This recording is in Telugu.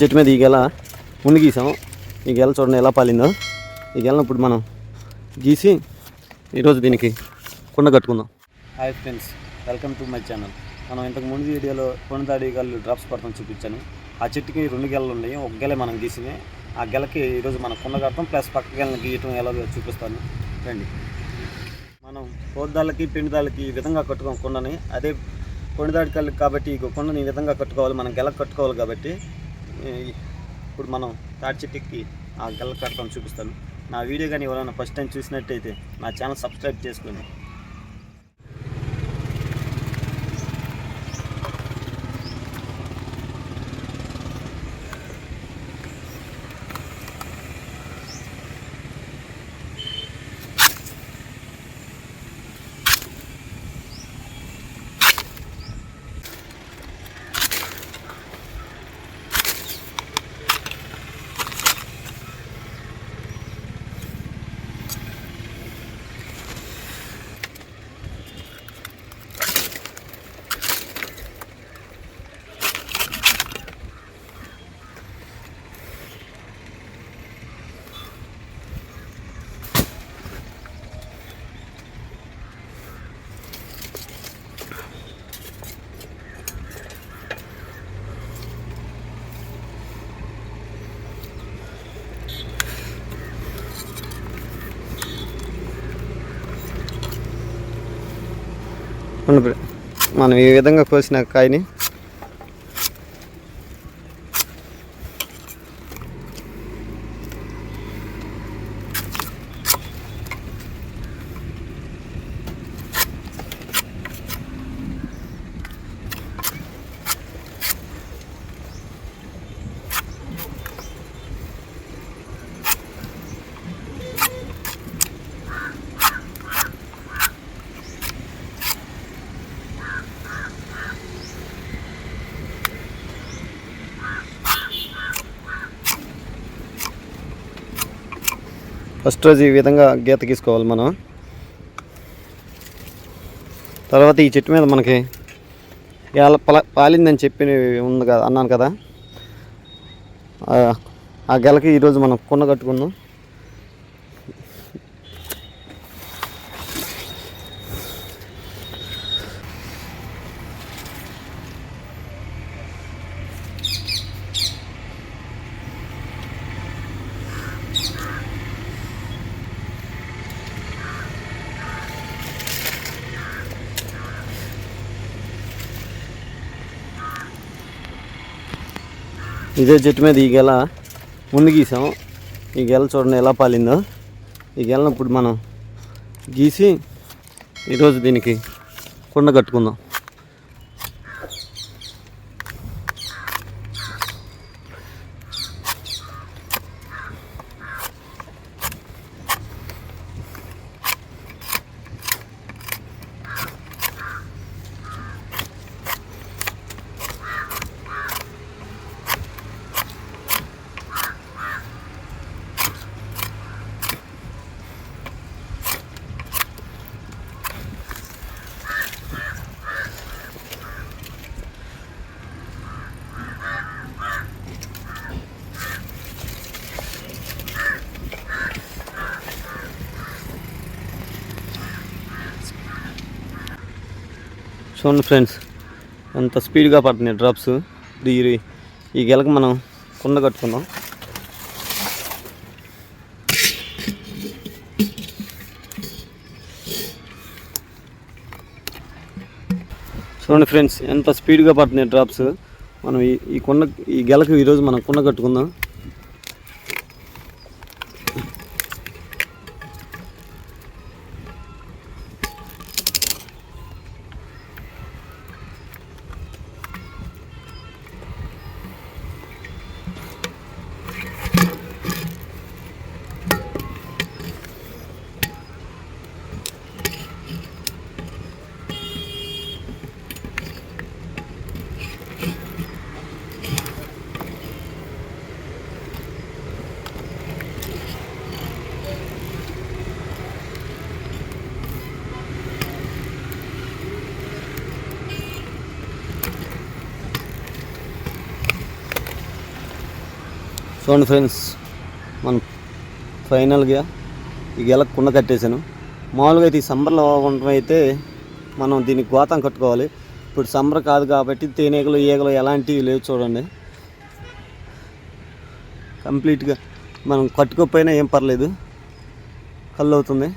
చెట్టు మీద ఈ గెల ముందు గీసాము ఈ గెల చూడండి ఎలా పాలిందో. ఈ గెలను ఇప్పుడు మనం గీసి ఈరోజు దీనికి కుండ కట్టుకుందాం. Hi friends welcome to my channel మనం ఇంతకు ముందు వీడియోలో కొండదాడి గల్లు డ్రాప్స్ పడతాం చూపించాను. ఆ చెట్టుకి రెండు గెలలు ఉన్నాయి. ఒక గెల మనం గీసినాయి ఆ గెలకి ఈరోజు మనం కుండ కట్టడం ప్లస్ పక్క గెలను గీయటం ఎలాగో చూపిస్తాను. రండి. మనం పోద్దాలకి పిండిదాలకి ఈ విధంగా కట్టుకోం కుండని. అదే కొండదాడి కళ్ళు కాబట్టి ఈ కొండని ఈ విధంగా కట్టుకోవాలి. మనం గెల కట్టుకోవాలి కాబట్టి ఇప్పుడు మనం తాటి చెట్టుకి ఆ గల్ల కట్టడం చూపిస్తాను. నా వీడియో కానీ ఎవరైనా ఫస్ట్ టైం చూసినట్టయితే నా ఛానల్ సబ్స్క్రైబ్ చేసుకోండి మనం ఈ విధంగా కోసిన కాయని ఫస్ట్ రోజు ఈ విధంగా గీత గీసుకోవాలి మనం. తర్వాత ఈ చెట్టు మీద మనకి ఎలా పల పాలిందని చెప్పి ఉంది కదా అన్నాను కదా. ఆ- ఆ గెలకి ఈరోజు మనం కుండ కట్టుకుందాం ఇదే చెట్టు మీద ఈ గెల ముందు గీసాం. ఈ గెల చూడండి ఎలా పాలిందో. ఈ గెలను ఇప్పుడు మనం గీసి ఈరోజు దీనికి కుండ కట్టుకుందాం. చూడండి ఫ్రెండ్స్ ఎంత స్పీడ్గా పడుతున్నాయి డ్రాప్స్ ఇది ఈ గెలకు మనం కుండ కట్టుకుందాం. చూడండి ఫ్రెండ్స్ ఎంత స్పీడ్గా పడుతున్నాయి డ్రాప్స్ మనం ఈ ఈ కుండ ఈ గెలకు ఈరోజు మనం కుండ కట్టుకుందాం. చూడండి ఫ్రెండ్స్ మనం ఫైనల్గా ఈ గెల కుండ కట్టేశాను. మామూలుగా అయితే ఈ సమ్మర్లో ఉండటం అయితే మనం దీనికి గోతం కట్టుకోవాలి. ఇప్పుడు సమ్మర్ కాదు కాబట్టి తేనెగలు ఈగలు ఎలాంటివి లేవు చూడండి. కంప్లీట్గా మనం కట్టుకోకపోయినా ఏం పర్లేదు. కళ్ళు అవుతుంది.